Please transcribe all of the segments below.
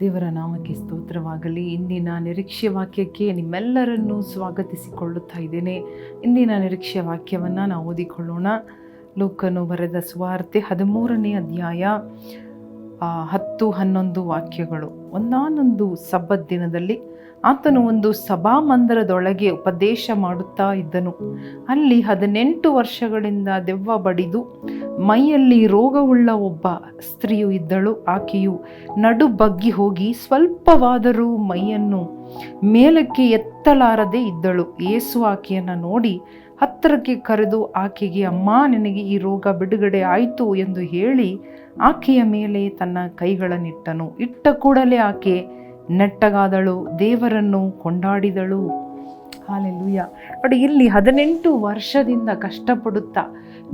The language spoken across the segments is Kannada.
ದೇವರ ನಾಮಕ್ಕೆ ಸ್ತೋತ್ರವಾಗಲಿ. ಇಂದಿನ ನಿರೀಕ್ಷೆ ವಾಕ್ಯಕ್ಕೆ ನಿಮ್ಮೆಲ್ಲರನ್ನೂ ಸ್ವಾಗತಿಸಿಕೊಳ್ಳುತ್ತಾ ಇದ್ದೇನೆ. ಇಂದಿನ ನಿರೀಕ್ಷೆ ವಾಕ್ಯವನ್ನು ನಾವು ಓದಿಕೊಳ್ಳೋಣ. ಲೋಕನು ಬರೆದ ಸುವಾರ್ತೆ ಹದಿಮೂರನೇ ಅಧ್ಯಾಯ ಹತ್ತು, ಹನ್ನೊಂದು ವಾಕ್ಯಗಳು. ಒಂದಾನೊಂದು ಸಬ್ಬತ್ ದಿನದಲ್ಲಿ ಆತನು ಒಂದು ಸಭಾಮಂದಿರದೊಳಗೆ ಉಪದೇಶ ಮಾಡುತ್ತಾ ಇದ್ದನು. ಅಲ್ಲಿ ಹದಿನೆಂಟು ವರ್ಷಗಳಿಂದ ದೆವ್ವ ಬಡಿದು ಮೈಯಲ್ಲಿ ರೋಗವುಳ್ಳ ಒಬ್ಬ ಸ್ತ್ರೀಯು ಇದ್ದಳು. ಆಕೆಯು ನಡು ಬಗ್ಗಿ ಹೋಗಿ ಸ್ವಲ್ಪವಾದರೂ ಮೈಯನ್ನು ಮೇಲಕ್ಕೆ ಎತ್ತಲಾರದೆ ಇದ್ದಳು. ಏಸು ಆಕೆಯನ್ನು ನೋಡಿ ಹತ್ತಿರಕ್ಕೆ ಕರೆದು, ಆಕೆಗೆ ಅಮ್ಮ, ನಿನಗೆ ಈ ರೋಗ ಬಿಡುಗಡೆ ಆಯಿತು ಎಂದು ಹೇಳಿ ಆಕೆಯ ಮೇಲೆ ತನ್ನ ಕೈಗಳನ್ನಿಟ್ಟನು. ಇಟ್ಟ ಕೂಡಲೇ ಆಕೆ ನೆಟ್ಟಗಾದಳು, ದೇವರನ್ನು ಕೊಂಡಾಡಿದಳು. ಹಾಲೆಲ್ಲೂಯ್ಯ ನೋಡಿ, ಇಲ್ಲಿ ಹದಿನೆಂಟು ವರ್ಷದಿಂದ ಕಷ್ಟಪಡುತ್ತಾ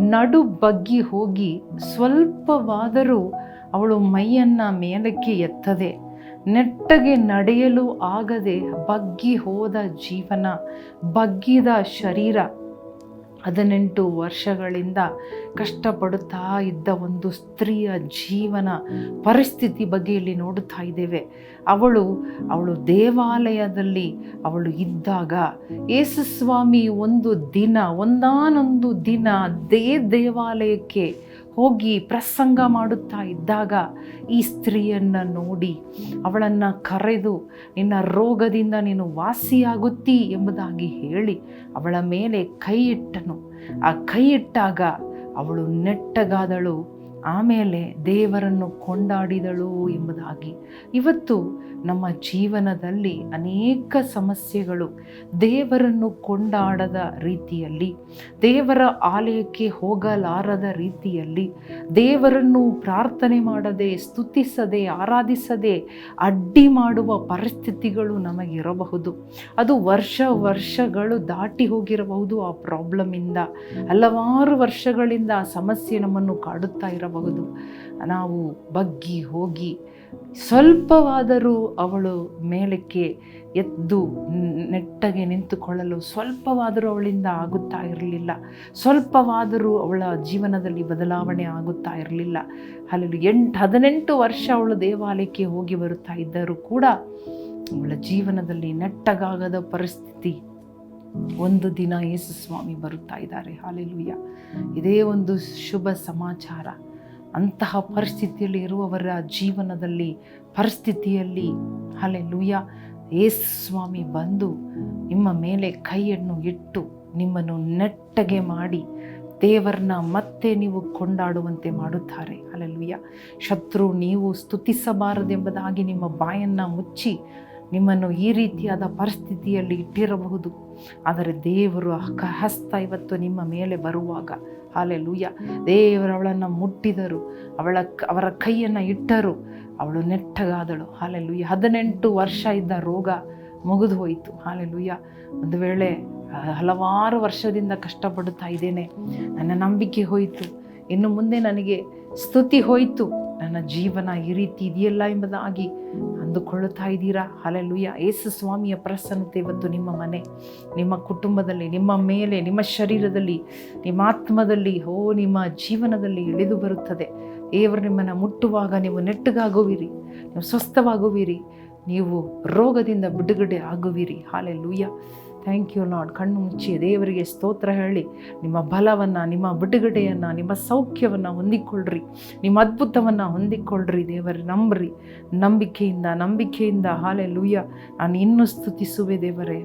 ನಡು ಬಗ್ಗಿ ಹೋಗಿ ಸ್ವಲ್ಪವಾದರೂ ಅವಳು ಮೈಯನ್ನು ಮೇಲಕ್ಕೆ ಎತ್ತದೆ. ನೆಟ್ಟಗೆ ನಡೆಯಲು ಆಗದೆ ಬಗ್ಗಿ ಹೋದ ಜೀವನ, ಬಗ್ಗಿದ ಶರೀರ. ಹದಿನೆಂಟು ವರ್ಷಗಳಿಂದ ಕಷ್ಟಪಡುತ್ತಾ ಇದ್ದ ಒಂದು ಸ್ತ್ರೀಯ ಜೀವನ ಪರಿಸ್ಥಿತಿ ಬಗ್ಗೆ ಇಲ್ಲಿ ನೋಡುತ್ತಾ ಇದ್ದೇವೆ. ಅವಳು ಅವಳು ದೇವಾಲಯದಲ್ಲಿ ಅವಳು ಇದ್ದಾಗ ಯೇಸುಸ್ವಾಮಿ ಒಂದು ದಿನ, ಒಂದಾನೊಂದು ದಿನ ಅದೇ ದೇವಾಲಯಕ್ಕೆ ಹೋಗಿ ಪ್ರಸಂಗ ಮಾಡುತ್ತಾ ಇದ್ದಾಗ ಈ ಸ್ತ್ರೀಯನ್ನು ನೋಡಿ ಅವಳನ್ನು ಕರೆದು, ನಿನ್ನ ರೋಗದಿಂದ ನೀನು ವಾಸಿಯಾಗುತ್ತಿ ಎಂಬುದಾಗಿ ಹೇಳಿ ಅವಳ ಮೇಲೆ ಕೈ ಇಟ್ಟನು. ಆ ಕೈ ಇಟ್ಟಾಗ ಅವಳು ನೆಟ್ಟಗಾದಳು. ಆಮೇಲೆ ದೇವರನ್ನು ಕೊಂಡಾಡಿದಳು ಎಂಬುದಾಗಿ. ಇವತ್ತು ನಮ್ಮ ಜೀವನದಲ್ಲಿ ಅನೇಕ ಸಮಸ್ಯೆಗಳು ದೇವರನ್ನು ಕೊಂಡಾಡದ ರೀತಿಯಲ್ಲಿ, ದೇವರ ಆಲಯಕ್ಕೆ ಹೋಗಲಾರದ ರೀತಿಯಲ್ಲಿ, ದೇವರನ್ನು ಪ್ರಾರ್ಥನೆ ಮಾಡದೆ, ಸ್ತುತಿಸದೆ, ಆರಾಧಿಸದೆ, ಅಡ್ಡಿ ಮಾಡುವ ಪರಿಸ್ಥಿತಿಗಳು ನಮಗಿರಬಹುದು. ಅದು ವರ್ಷ ವರ್ಷಗಳು ದಾಟಿ ಹೋಗಿರಬಹುದು ಆ ಪ್ರಾಬ್ಲಮಿಂದ. ಹಲವಾರು ವರ್ಷಗಳಿಂದ ಆ ಸಮಸ್ಯೆ ನಮ್ಮನ್ನು ಕಾಡುತ್ತಾ ಇರಬಹುದು. ನಾವು ಬಗ್ಗಿ ಹೋಗಿ ಸ್ವಲ್ಪವಾದರೂ ಅವಳು ಮೇಲಕ್ಕೆ ಎದ್ದು ನೆಟ್ಟಗೆ ನಿಂತುಕೊಳ್ಳಲು ಸ್ವಲ್ಪವಾದರೂ ಅವಳಿಂದ ಆಗುತ್ತಾ ಇರಲಿಲ್ಲ. ಸ್ವಲ್ಪವಾದರೂ ಅವಳ ಜೀವನದಲ್ಲಿ ಬದಲಾವಣೆ ಆಗುತ್ತಾ ಇರಲಿಲ್ಲ. ಅಲ್ಲಿ ಎಂಟು, ಹದಿನೆಂಟು ವರ್ಷ ಅವಳು ದೇವಾಲಯಕ್ಕೆ ಹೋಗಿ ಬರುತ್ತಾ ಇದ್ದರೂ ಕೂಡ ಅವಳ ಜೀವನದಲ್ಲಿ ನೆಟ್ಟಗಾಗದ ಪರಿಸ್ಥಿತಿ. ಒಂದು ದಿನ ಯೇಸು ಸ್ವಾಮಿ ಬರುತ್ತಾ ಇದ್ದಾರೆ. ಹಾಲೆಲುಯ್ಯ ಇದೇ ಒಂದು ಶುಭ ಸಮಾಚಾರ. ಅಂತಹ ಪರಿಸ್ಥಿತಿಯಲ್ಲಿ ಇರುವವರ ಜೀವನದಲ್ಲಿ, ಪರಿಸ್ಥಿತಿಯಲ್ಲಿ ಹಾಲೆಲುಯ್ಯ ಯೇಸು ಸ್ವಾಮಿ ಬಂದು ನಿಮ್ಮ ಮೇಲೆ ಕೈಯನ್ನು ಇಟ್ಟು ನಿಮ್ಮನ್ನು ನೆಟ್ಟಗೆ ಮಾಡಿ ದೇವರನ್ನ ಮತ್ತೆ ನೀವು ಕೊಂಡಾಡುವಂತೆ ಮಾಡುತ್ತಾರೆ. ಅಲ್ಲೆಲುಯ್ಯ ಶತ್ರು, ನೀವು ಸ್ತುತಿಸಬಾರದೆಂಬುದಾಗಿ ನಿಮ್ಮ ಬಾಯನ್ನು ಮುಚ್ಚಿ ನಿಮ್ಮನ್ನು ಈ ರೀತಿಯಾದ ಪರಿಸ್ಥಿತಿಯಲ್ಲಿ ಇಟ್ಟಿರಬಹುದು. ಆದರೆ ದೇವರು ಹಸ್ತ ಇವತ್ತು ನಿಮ್ಮ ಮೇಲೆ ಬರುವಾಗ. ಹಾಲೆಲೂಯ. ದೇವರು ಅವಳನ್ನು ಮುಟ್ಟಿದರು. ಅವಳ ಅವರ ಕೈಯನ್ನು ಇಟ್ಟರು. ಅವಳು ನೆಟ್ಟಗಾದಳು. ಹಾಲೆಲೂಯ. ಹದಿನೆಂಟು ವರ್ಷ ಇದ್ದ ರೋಗ ಮುಗಿದು ಹೋಯಿತು. ಹಾಲೆಲೂಯ. ಒಂದು ವೇಳೆ ಹಲವಾರು ವರ್ಷದಿಂದ ಕಷ್ಟಪಡುತ್ತಾ ಇದ್ದೇನೆ. ನನ್ನ ನಂಬಿಕೆ ಹೋಯಿತು. ಇನ್ನು ಮುಂದೆ ನನಗೆ ಸ್ತುತಿ ಹೋಯಿತು. ನನ್ನ ಜೀವನ ಈ ರೀತಿ ಇದೆಯಲ್ಲ ಎಂಬುದಾಗಿ ಅಂದುಕೊಳ್ಳುತ್ತಾ ಇದ್ದೀರಾ? ಅಲೆಲುಯ್ಯ ಏಸು ಸ್ವಾಮಿಯ ಪ್ರಸನ್ನತೆ ಇವತ್ತು ನಿಮ್ಮ ಮನೆ, ನಿಮ್ಮ ಕುಟುಂಬದಲ್ಲಿ, ನಿಮ್ಮ ಮೇಲೆ, ನಿಮ್ಮ ಶರೀರದಲ್ಲಿ, ನಿಮ್ಮ ಆತ್ಮದಲ್ಲಿ, ಓ, ನಿಮ್ಮ ಜೀವನದಲ್ಲಿ ಇಳಿದು ಬರುತ್ತದೆ. ದೇವರು ನಿಮ್ಮನ್ನು ಮುಟ್ಟುವಾಗ ನೀವು ನೆಟ್ಟಗಾಗುವಿರಿ, ನೀವು ಸ್ವಸ್ಥವಾಗುವಿರಿ, ನೀವು ರೋಗದಿಂದ ಬಿಡುಗಡೆ ಆಗುವಿರಿ. ಹಾಲೆಲುಯ್ಯ ಥ್ಯಾಂಕ್ ಯು ಲಾಡ್ ಕಣ್ಣು ಮುಚ್ಚಿ ದೇವರಿಗೆ ಸ್ತೋತ್ರ ಹೇಳಿ. ನಿಮ್ಮ ಬಲವನ್ನು, ನಿಮ್ಮ ಬಿಡುಗಡೆಯನ್ನು, ನಿಮ್ಮ ಸೌಖ್ಯವನ್ನು ಹೊಂದಿಕೊಳ್ಳ್ರಿ. ನಿಮ್ಮ ಅದ್ಭುತವನ್ನು ಹೊಂದಿಕೊಳ್ಳ್ರಿ ದೇವರೇ, ನಂಬ್ರಿ. ನಂಬಿಕೆಯಿಂದ ನಂಬಿಕೆಯಿಂದ ಹಾಲೆ ಲೂಯ್ಯ ನಾನು ಇನ್ನೂ ಸ್ತುತಿಸುವೆ ದೇವರೇ.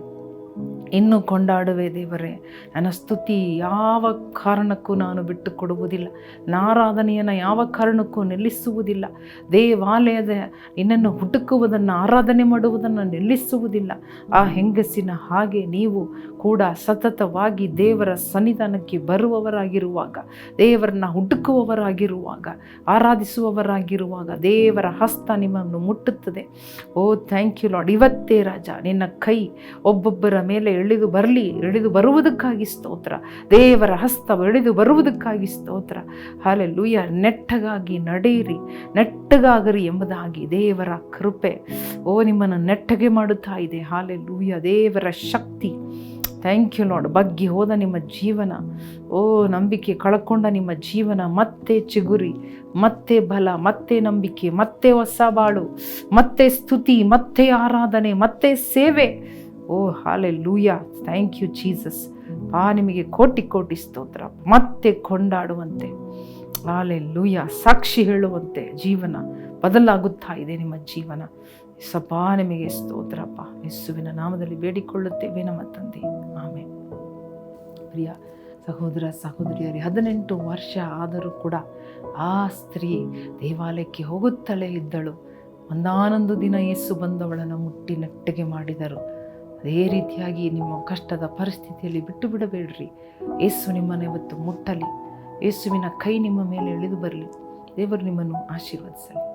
ಇನ್ನೂ ಕೊಂಡಾಡುವೆ ದೇವರೇ. ನನ್ನ ಸ್ತುತಿ ಯಾವ ಕಾರಣಕ್ಕೂ ನಾನು ಬಿಟ್ಟು ಕೊಡುವುದಿಲ್ಲ ನಾರಾಧನೆಯನ್ನು ಯಾವ ಕಾರಣಕ್ಕೂ ನಿಲ್ಲಿಸುವುದಿಲ್ಲ. ದೇವಾಲಯದ ನಿನ್ನನ್ನು ಹುಡುಕುವುದನ್ನು, ಆರಾಧನೆ ಮಾಡುವುದನ್ನು ನಿಲ್ಲಿಸುವುದಿಲ್ಲ. ಆ ಹೆಂಗಸಿನ ಹಾಗೆ ನೀವು ಕೂಡ ಸತತವಾಗಿ ದೇವರ ಸನ್ನಿಧಾನಕ್ಕೆ ಬರುವವರಾಗಿರುವಾಗ, ದೇವರನ್ನ ಹುಡುಕುವವರಾಗಿರುವಾಗ, ಆರಾಧಿಸುವವರಾಗಿರುವಾಗ ದೇವರ ಹಸ್ತ ನಿಮ್ಮನ್ನು ಮುಟ್ಟುತ್ತದೆ. ಓ ಥ್ಯಾಂಕ್ ಯು ಲಾಡ್ ಇವತ್ತೇ ರಾಜ, ನಿನ್ನ ಕೈ ಒಬ್ಬೊಬ್ಬರ ಮೇಲೆ ಇಳಿದು ಬರಲಿ ಇಳಿದು ಬರುವುದಕ್ಕಾಗಿ ಸ್ತೋತ್ರ. ದೇವರ ಹಸ್ತ ಇಳಿದು ಬರುವುದಕ್ಕಾಗಿ ಸ್ತೋತ್ರ. ಹಾಲೆ ಲೂಯ ನೆಟ್ಟಗಾಗಿ ನಡೆಯಿರಿ, ನೆಟ್ಟಗಾಗರಿ ಎಂಬುದಾಗಿ ದೇವರ ಕೃಪೆ. ಓ, ನಿಮ್ಮನ್ನು ನೆಟ್ಟಗೆ ಮಾಡುತ್ತಾ ಇದೆ. ಹಾಲೆ ಲೂಯ ದೇವರ ಶಕ್ತಿ. ಥ್ಯಾಂಕ್ ಯು ಲಾರ್ಡ್ ಬಗ್ಗಿ ಹೋದ ನಿಮ್ಮ ಜೀವನ. ಓ, ನಂಬಿಕೆ ಕಳ್ಕೊಂಡ ನಿಮ್ಮ ಜೀವನ. ಮತ್ತೆ ಚಿಗುರಿ, ಮತ್ತೆ ಬಲ, ಮತ್ತೆ ನಂಬಿಕೆ, ಮತ್ತೆ ಹೊಸ ಬಾಳು, ಮತ್ತೆ ಸ್ತುತಿ, ಮತ್ತೆ ಆರಾಧನೆ, ಮತ್ತೆ ಸೇವೆ. ಓ ಹಾಲೆ ಲೂಯಾ ಥ್ಯಾಂಕ್ ಯು ಜೀಸಸ್ ಆ, ನಿಮಗೆ ಕೋಟಿ ಕೋಟಿ ಸ್ತೋತ್ರ. ಮತ್ತೆ ಕೊಂಡಾಡುವಂತೆ. ಹಾಲೆ ಲೂಯಾ ಸಾಕ್ಷಿ ಹೇಳುವಂತೆ ಜೀವನ ಬದಲಾಗುತ್ತಾ ಇದೆ ನಿಮ್ಮ ಜೀವನ. ಸಪಾ ನಿಮಗೆ ಸ್ತೋತ್ರಪ್ಪ ಯೇಸುವಿನ ನಾಮದಲ್ಲಿ ಬೇಡಿಕೊಳ್ಳುತ್ತೇವೆ ನಮ್ಮ ತಂದೆ. ಆಮೇಲೆ ಪ್ರಿಯ ಸಹೋದರ, ಸಹೋದರಿಯರೇ, ಹದಿನೆಂಟು ವರ್ಷ ಆದರೂ ಕೂಡ ಆ ಸ್ತ್ರೀ ದೇವಾಲಯಕ್ಕೆ ಹೋಗುತ್ತಲೇ ಇದ್ದಳು. ಒಂದಾನೊಂದು ದಿನ ಯೇಸು ಬಂದವಳನ್ನು ಮುಟ್ಟಿ ನೆಟ್ಟಿಗೆ ಮಾಡಿದರು. ಅದೇ ರೀತಿಯಾಗಿ ನಿಮ್ಮ ಕಷ್ಟದ ಪರಿಸ್ಥಿತಿಯಲ್ಲಿ ಬಿಟ್ಟು ಬಿಡಬೇಡ್ರಿ. ಯೇಸು ನಿಮ್ಮನ್ನು ಇವತ್ತು ಮುಟ್ಟಲಿ. ಯೇಸುವಿನ ಕೈ ನಿಮ್ಮ ಮೇಲೆ ಇಳಿದು ಬರಲಿ. ದೇವರು ನಿಮ್ಮನ್ನು ಆಶೀರ್ವದಿಸಲಿ.